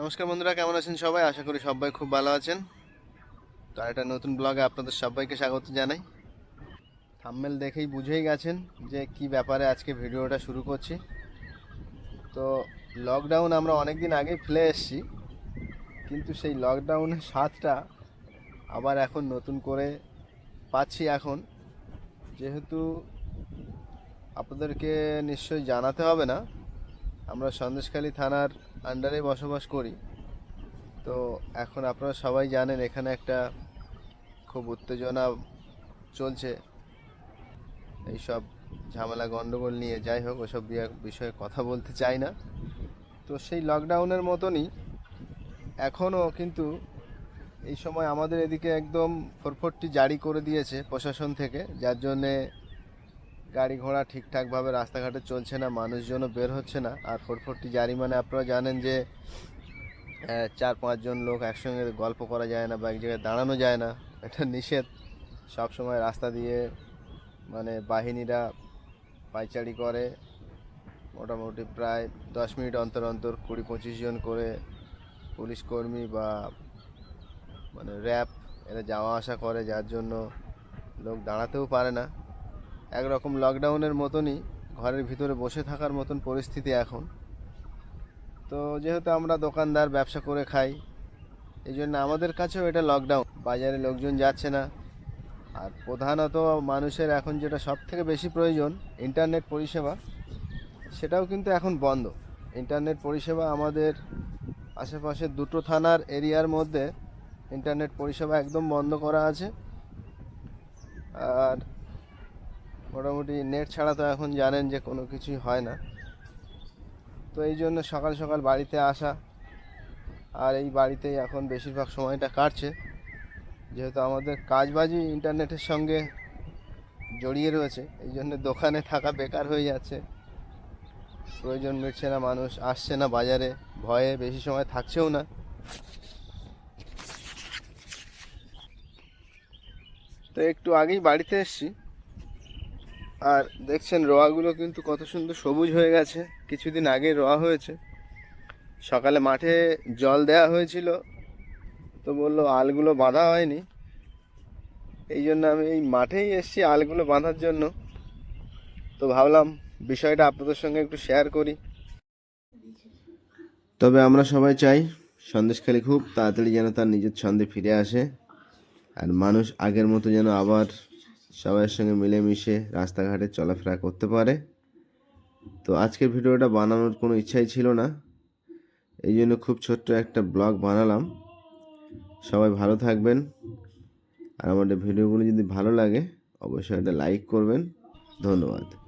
নমস্কার বন্ধুরা, কেমন আছেন সবাই? আশা করি সবাই খুব ভালো আছেন। তো একটা নতুন ব্লগে আপনাদের সবাইকে স্বাগত জানাই। থাম্মেল দেখেই বুঝেই গেছেন যে কি ব্যাপারে আজকে ভিডিওটা শুরু করছি। তো লকডাউন আমরা অনেক দিন আগেই ফেলে এসেছি, কিন্তু সেই লকডাউনের স্বাদটা আবার এখন নতুন করে পাচ্ছি এখন। যেহেতু আপনাদেরকে নিশ্চয়ই জানাতে হবে না, আমরা সন্দেশখালী থানার আন্ডারে বসবাস করি। তো এখন আপনারা সবাই জানেন এখানে একটা খুব উত্তেজনা চলছে। এইসব ঝামেলা গণ্ডগোল নিয়ে যাই হোক, ওসব বিষয়ে কথা বলতে চাই না। তো সেই লকডাউনের মতনই এখনও কিন্তু এই সময় আমাদের এদিকে একদম ফোরফোরটি জারি করে দিয়েছে প্রশাসন থেকে, যার জন্যে গাড়ি ঘোড়া ঠিকঠাকভাবে রাস্তাঘাটে চলছে না, মানুষজনও বের হচ্ছে না। আর ফোরফোরটি জারি মানে আপনারা জানেন যে চার পাঁচজন লোক একসঙ্গে গল্প করা যায় না বা এক জায়গায় দাঁড়ানো যায় না। এটা নিষেধ। সব সময় রাস্তা দিয়ে মানে বাহিনীরা পাইচারি করে। মোটামুটি প্রায় দশ মিনিট অন্তর অন্তর কুড়ি পঁচিশ জন করে পুলিশ কর্মী বা মানে র্যাব, এরা যাওয়া আসা করে, যার জন্য লোক দাঁড়াতেও পারে না। একরকম লকডাউনের মতনই ঘরের ভিতরে বসে থাকার মতন পরিস্থিতি এখন। তো যেহেতু আমরা দোকানদার, ব্যবসা করে খাই এই জন্য আমাদের কাছেও এটা লকডাউন বাজারে লোকজন যাচ্ছে না। আর প্রধানত মানুষের এখন যেটা সব থেকে বেশি প্রয়োজন ইন্টারনেট পরিষেবা, সেটাও কিন্তু এখন বন্ধ। ইন্টারনেট পরিষেবা আমাদের আশেপাশের দুটো থানার এরিয়ার মধ্যে ইন্টারনেট পরিষেবা একদম বন্ধ করা আছে। আর মোটামুটি নেট ছাড়া তো এখন জানেন যে কোনো কিছুই হয় না। তো এই জন্য সকাল সকাল বাড়িতে আসা, আর এই বাড়িতেই এখন বেশিরভাগ সময়টা কাটছে। যেহেতু আমাদের কাজবাজি ইন্টারনেটের সঙ্গে জড়িয়ে রয়েছে, এই জন্য দোকানে থাকা বেকার হয়ে যাচ্ছে। প্রয়োজন মিটছে না, মানুষ আসছে না বাজারে, ভয়ে বেশি সময় থাকছেও না। তো একটু আগেই বাড়িতে এসেছি। আর দেখছেন, রোয়াগুলো কিন্তু কত সুন্দর সবুজ হয়ে গেছে। কিছুদিন আগে রোয়া হয়েছে। সকালে মাঠে জল দেওয়া হয়েছিল, তো বলল আলগুলো বাঁধা হয়নি। এই জন্য আমি এই মাঠেই এসেছি আলগুলো বাঁধার জন্য। তো ভাবলাম বিষয়টা আপনাদের সঙ্গে একটু শেয়ার করি। তবে আমরা সবাই চাই সন্দেশখালি খুব তাড়াতাড়ি যেন তার নিজের ছন্দে ফিরে আসে। আর মানুষ আগের মতো যেন আবার সবার সঙ্গে মিলেমিশে রাস্তাঘাটে চলাফেরা করতে পারে। তো আজকের ভিডিওটা বানানোর কোনো ইচ্ছাই ছিল না। এই জন্য খুব ছোট্ট একটা ব্লগ বানালাম। সবাই ভালো থাকবেন। আর আমাদের ভিডিওগুলো যদি ভালো লাগে, অবশ্যই একটা লাইক করবেন। ধন্যবাদ।